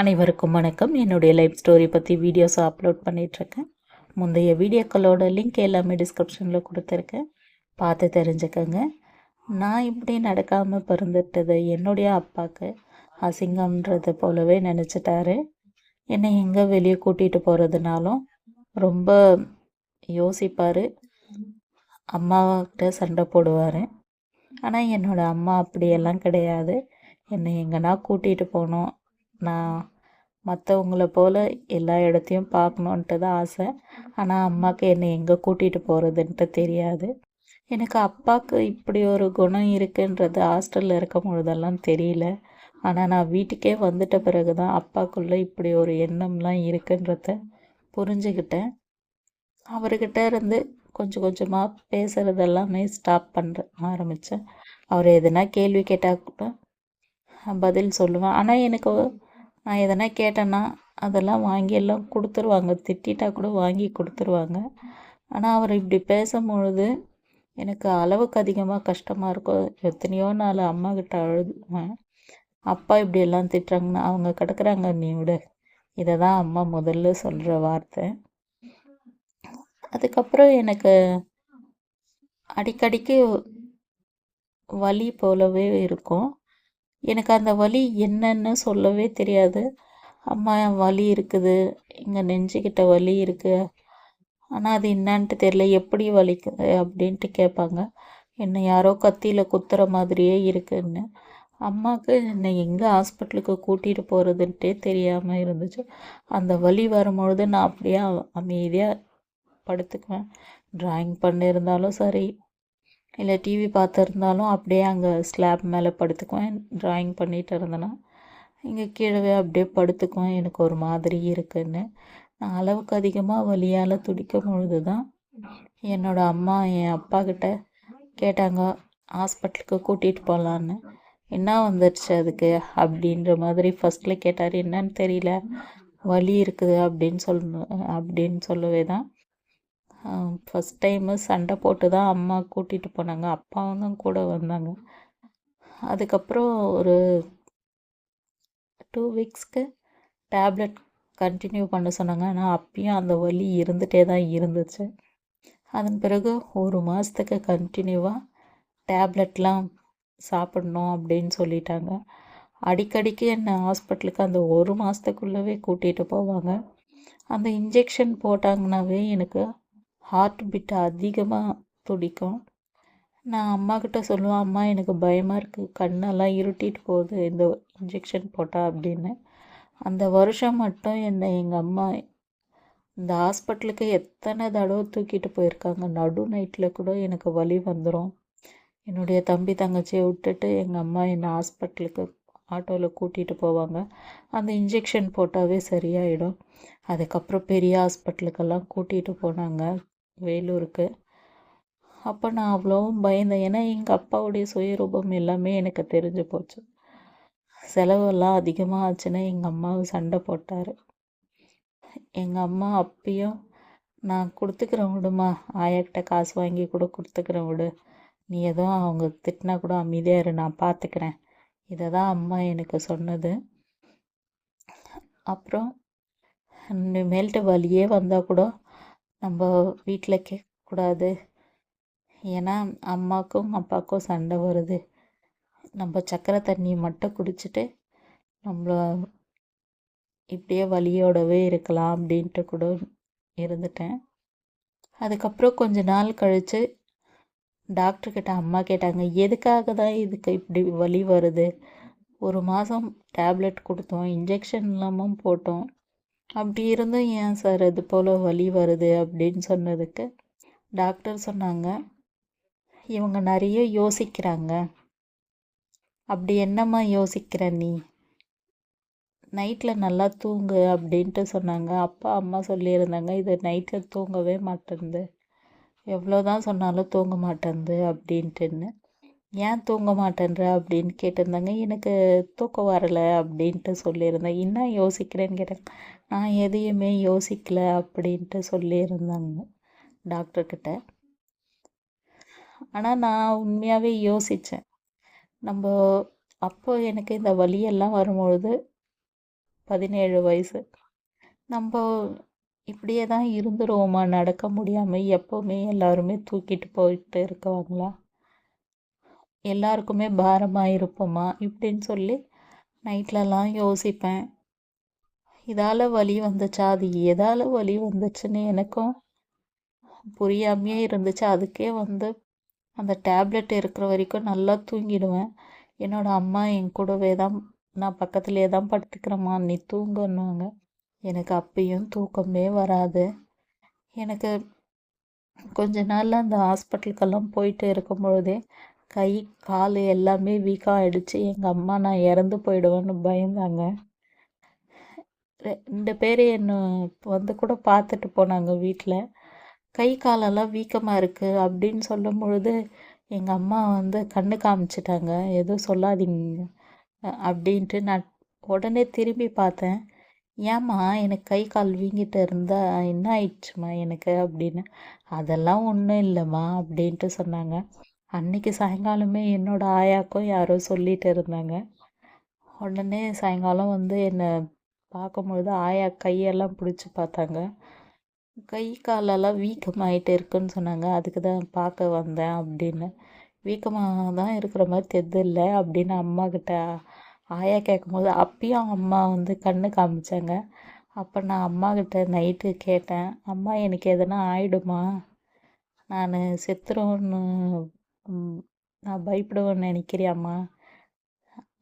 அனைவருக்கும் வணக்கம். என்னுடைய லைஃப் ஸ்டோரி பற்றி வீடியோஸை அப்லோட் பண்ணிகிட்ருக்கேன் முந்தைய வீடியோக்களோட லிங்க் எல்லாமே டிஸ்கிரிப்ஷனில் கொடுத்துருக்கேன். பார்த்து தெரிஞ்சுக்கோங்க. நான் இப்படி நடக்காமல் பிறந்துட்டது என்னுடைய அப்பாவுக்கு அசிங்கம்ன்றது போலவே நினச்சிட்டாரு. என்னை எங்கே வெளியே கூட்டிகிட்டு போகிறதுனாலும் ரொம்ப யோசிப்பார். அம்மாக்கிட்ட சண்டை போடுவார். ஆனால் என்னோடய அம்மா அப்படியெல்லாம் கிடையாது. என்னை எங்கன்னா கூட்டிகிட்டு போனோம் நான் மற்றவங்கள போல் எல்லா இடத்தையும் பார்க்கணுன்ட்டு தான் ஆசை. ஆனால் அம்மாவுக்கு என்னை எங்கே கூட்டிகிட்டு போகிறதுன்ட்டு தெரியாது. எனக்கு அப்பாவுக்கு இப்படி ஒரு குணம் இருக்குன்றது ஹாஸ்டலில் இருக்கும் பொழுதெல்லாம் தெரியல. ஆனால் நான் வீட்டுக்கே வந்துட்ட பிறகு தான் அப்பாக்குள்ளே இப்படி ஒரு எண்ணம்லாம் இருக்குன்றத புரிஞ்சுக்கிட்டேன் அவர்கிட்ட இருந்து கொஞ்சம் கொஞ்சமாக பேசுகிறதெல்லாமே ஸ்டாப் பண்ணுற ஆரம்பித்தேன் அவர் எதுனா கேள்வி கேட்டால் கூட பதில் சொல்லுவேன். ஆனால் எனக்கு நான் எதனா கேட்டேன்னா அதெல்லாம் வாங்கி எல்லாம் கொடுத்துருவாங்க. திட்டிட்டா கூட வாங்கி கொடுத்துருவாங்க. ஆனால் அவர் இப்படி பேசும்பொழுது எனக்கு அளவுக்கு அதிகமாக கஷ்டமாக இருக்கும் எத்தனையோ நாள் அம்மா கிட்ட அழுதுவேன் அப்பா இப்படி எல்லாம் திட்டுறாங்கன்னா அவங்க கிடக்குறாங்க நீ விட. இதை தான் அம்மா முதல்ல சொல்கிற வார்த்தை. அதுக்கப்புறம் எனக்கு அடிக்கடிக்கு வலி போலவே இருக்கும். எனக்கு அந்த வலி என்னன்னு சொல்லவே தெரியாது. அம்மா வலி இருக்குது. இங்கே நெஞ்சுக்கிட்ட வலி இருக்குது ஆனால் அது என்னான்ட்டு தெரியல. எப்படி வலிக்குது அப்படின்ட்டு கேட்பாங்க. என்னை யாரோ கத்தியில் குத்துற மாதிரியே இருக்குன்னு. அம்மாவுக்கு என்னை எங்கே ஹாஸ்பிட்டலுக்கு கூட்டிகிட்டு போகிறதுன்ட்டே தெரியாமல் இருந்துச்சு. அந்த வலி வரும்பொழுது நான் அப்படியே அமைதியாக படுத்துக்குவேன். ட்ராயிங் பண்ணியிருந்தாலும் சரி இல்லை டிவி பார்த்துருந்தாலும் அப்படியே அங்கே ஸ்லாப் மேலே படுத்துக்குவேன் ட்ராயிங் பண்ணிகிட்டு இருந்தேன்னா இங்கே கீழே அப்படியே படுத்துக்குவேன் எனக்கு ஒரு மாதிரி இருக்குன்னு. நான் அளவுக்கு அதிகமாக வலியால் துடிக்கும் பொழுது தான் என்னோடய அம்மா என் அப்பா கிட்ட கேட்டாங்க ஹாஸ்பிட்டலுக்கு கூட்டிகிட்டு போகலான்னு என்ன வந்துடுச்சு அதுக்கு? அப்படின்ற மாதிரி ஃபஸ்ட்டில் கேட்டார் என்னன்னு தெரியல. வலி இருக்குது அப்படின்னு சொல்லணும் அப்படின்னு சொல்லவே தான் ஃபஸ்ட் டைமு சண்டை போட்டு தான் அம்மா கூட்டிகிட்டு போனாங்க. அப்பாவும் தான் கூட வந்தாங்க. அதுக்கப்புறம் ஒரு டூ வீக்ஸ்க்கு டேப்லெட் கண்டினியூ பண்ண சொன்னாங்க. ஆனால் அப்பயும் அந்த வலி இருந்துகிட்டே தான் இருந்துச்சு. அதன் பிறகு ஒரு மாதத்துக்கு கண்டினியூவாக டேப்லெட்லாம் சாப்பிடணும் அப்படின்னு சொல்லிட்டாங்க. அடிக்கடிக்கு என்னை ஹாஸ்பிட்டலுக்கு அந்த ஒரு மாதத்துக்குள்ளவே கூட்டிகிட்டு போவாங்க. அந்த இன்ஜெக்ஷன் போட்டாங்கனாவே எனக்கு ஹார்ட் பீட் அதிகமாக துடிக்கும். நான் அம்மாக்கிட்ட சொல்லுவேன் அம்மா எனக்கு பயமாக இருக்குது கண்ணெல்லாம் இருட்டிட்டு போகுது. இந்த இன்ஜெக்ஷன் போட்டால் அப்படின்னு. அந்த வருஷம் மட்டும் என்னை எங்கள் அம்மா இந்த ஹாஸ்பிட்டலுக்கு எத்தனை தடவை தூக்கிட்டு போயிருக்காங்க. நடு நைட்டில் கூட எனக்கு வலி வந்துடும் என்னுடைய தம்பி தங்கச்சியை விட்டுட்டு எங்கள் அம்மா என்னை ஹாஸ்பிட்டலுக்கு ஆட்டோவில் கூட்டிகிட்டு போவாங்க. அந்த இன்ஜெக்ஷன் போட்டாவே சரியாயிடும். அதுக்கப்புறம் பெரிய ஹாஸ்பிட்டலுக்கெல்லாம் கூட்டிகிட்டு போனாங்க. வேலூருக்கு. அப்போ நான் அவ்வளோவும் பயந்தேன். ஏன்னா எங்கள் அப்பாவுடைய சுயரூபம் எல்லாமே எனக்கு தெரிஞ்சு போச்சு. செலவெல்லாம் அதிகமாக ஆச்சுன்னா எங்கள் அம்மாவை சண்டை போட்டார். எங்கள் அம்மா அப்பயும் நான் கொடுத்துக்கிறேன் விடுமா ஆயாக்கிட்ட காசு வாங்கி கூட கொடுத்துக்கிறேன் விடு. நீ எதுவும் அவங்க திட்டினா கூட அமைதியாக இரு. நான் பார்த்துக்கிறேன் இதை தான் அம்மா எனக்கு சொன்னது. அப்புறம் இனிமேல்ட்டு வழியே வந்தால் கூட நம்ம வீட்டில் கேட்கக்கூடாது ஏன்னா அம்மாவுக்கும் அப்பாவுக்கும் சண்டை வருது. நம்ம சக்கரை தண்ணி மட்டும் குடிச்சிட்டு நம்மள இப்படியே வலியோடவே இருக்கலாம் அப்படின்ட்டு கூட இருந்துட்டேன். அதுக்கப்புறம் கொஞ்ச நாள் கழித்து டாக்டர்கிட்ட அம்மா கேட்டாங்க எதுக்காக தான் இதுக்கு இப்படி வலி வருது? ஒரு மாதம் டேப்லெட் கொடுத்தோம் இன்ஜெக்ஷன் இல்லாமல் போட்டோம். அப்படி இருந்தும் ஏன் சார் இது போல் வலி வருது அப்படின்னு சொன்னதுக்கு டாக்டர் சொன்னாங்க இவங்க நிறைய யோசிக்கிறாங்க. அப்படி என்னம்மா யோசிக்கிற நீ? நைட்டில் நல்லா தூங்கு அப்படின்ட்டு சொன்னாங்க. அப்பா அம்மா சொல்லியிருந்தாங்க இது நைட்டில் தூங்கவே மாட்டேன்து. எவ்வளோ தான் சொன்னாலும் தூங்க மாட்டேன்து அப்படின்ட்டுன்னு. ஏன் தூங்க மாட்டேன்ற அப்படின்னு கேட்டிருந்தாங்க. எனக்கு தூக்கம் வரலை அப்படின்ட்டு சொல்லியிருந்தேன். என்ன யோசிக்கிறேன்னு கேட்டேன். நான் எதையுமே யோசிக்கல அப்படின்ட்டு சொல்லியிருந்தாங்க டாக்டர்கிட்ட. ஆனால் நான் உண்மையாகவே யோசித்தேன் நம்ம அப்போ எனக்கு இந்த வழியெல்லாம் வரும்பொழுது பதினேழு வயசு. நம்ம இப்படியே தான் இருந்துருவோமா? நடக்க முடியாமல் எப்போவுமே எல்லாருமே தூக்கிட்டு போயிட்டு இருக்கவாங்களா எல்லாருக்குமே பாரமாக இருப்போமா? இப்படின்னு சொல்லி நைட்லலாம் யோசிப்பேன். இதால் வலி வந்துச்சா? அது எதால் வலி வந்துச்சுன்னு எனக்கும் புரியாமையே இருந்துச்சு. அதுக்கே வந்து அந்த டேப்லெட் இருக்கிற வரைக்கும் நல்லா தூங்கிடுவேன். என்னோடய அம்மா என் கூடவே தான் நான் பக்கத்துலேயே தான் படுத்துக்கிறேம்மா. நீ தூங்கன்னுவாங்க எனக்கு அப்பயும் தூக்கமே வராது. எனக்கு கொஞ்ச நாளில் அந்த ஹாஸ்பிட்டலுக்கெல்லாம் போயிட்டு இருக்கும் பொழுதே கை கால் எல்லாமே வீக்காக ஆகிடுச்சு எங்கள் அம்மா நான் இறந்து போயிடுவேன்னு பயந்தாங்க. ரெண்டு பேர் என்னை வந்து கூட பார்த்துட்டு போனாங்க வீட்டில் கை காலெல்லாம் வீக்கமாக இருக்குது அப்படின்னு சொல்லும் பொழுது எங்கள் அம்மா வந்து கண்ணு காமிச்சிட்டாங்க. எதுவும் சொல்லாதீங்க அப்படின்ட்டு நான் உடனே திரும்பி பார்த்தேன். ஏம்மா எனக்கு கை கால் வீங்கிட்டு இருந்தால் என்ன ஆயிடுச்சுமா எனக்கு? அப்படின்னு. அதெல்லாம் ஒன்றும் இல்லைம்மா அப்படின்ட்டு சொன்னாங்க. அன்னைக்கு சாயங்காலமே என்னோட ஆயாக்கும் யாரோ சொல்லிகிட்டு இருந்தாங்க. உடனே சாயங்காலம் வந்து என்னை பார்க்கும்பொழுது ஆயா கையெல்லாம் பிடிச்சி பார்த்தாங்க. கை காலெல்லாம் வீக்கமாயிட்டு இருக்குன்னு சொன்னாங்க. அதுக்கு தான் பார்க்க வந்தேன் அப்படின்னு. வீக்கமாக தான் இருக்கிற மாதிரி தெரியல அப்படின்னு அம்மா கிட்ட ஆயா கேட்கும்போது அப்பயும் அம்மா வந்து கண்ணு காமிச்சாங்க. அப்போ நான் அம்மா கிட்ட நைட்டு கேட்டேன். அம்மா எனக்கு எதனா ஆயிடுமா? நான் செத்துருவோன்னு நான் பயப்படுவேன்னு நினைக்கிறியாம்மா?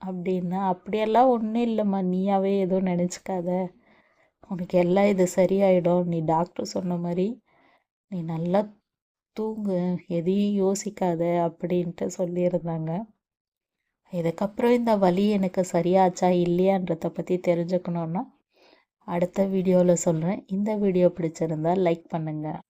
அப்படின்னா அப்படியெல்லாம் ஒன்றும் இல்லைம்மா. நீயாவே எதுவும் நினச்சிக்காத. உனக்கு எல்லாம் இது சரியாயிடும். நீ டாக்டர் சொன்ன மாதிரி நீ நல்லா தூங்கு. எதையும் யோசிக்காத அப்படின்ட்டு சொல்லியிருந்தாங்க. இதுக்கப்புறம் இந்த வலி எனக்கு சரியாச்சா இல்லையான்றதை பற்றி தெரிஞ்சுக்கணுன்னா அடுத்த வீடியோவில் சொல்கிறேன் இந்த வீடியோ பிடிச்சிருந்தா லைக் பண்ணுங்கள்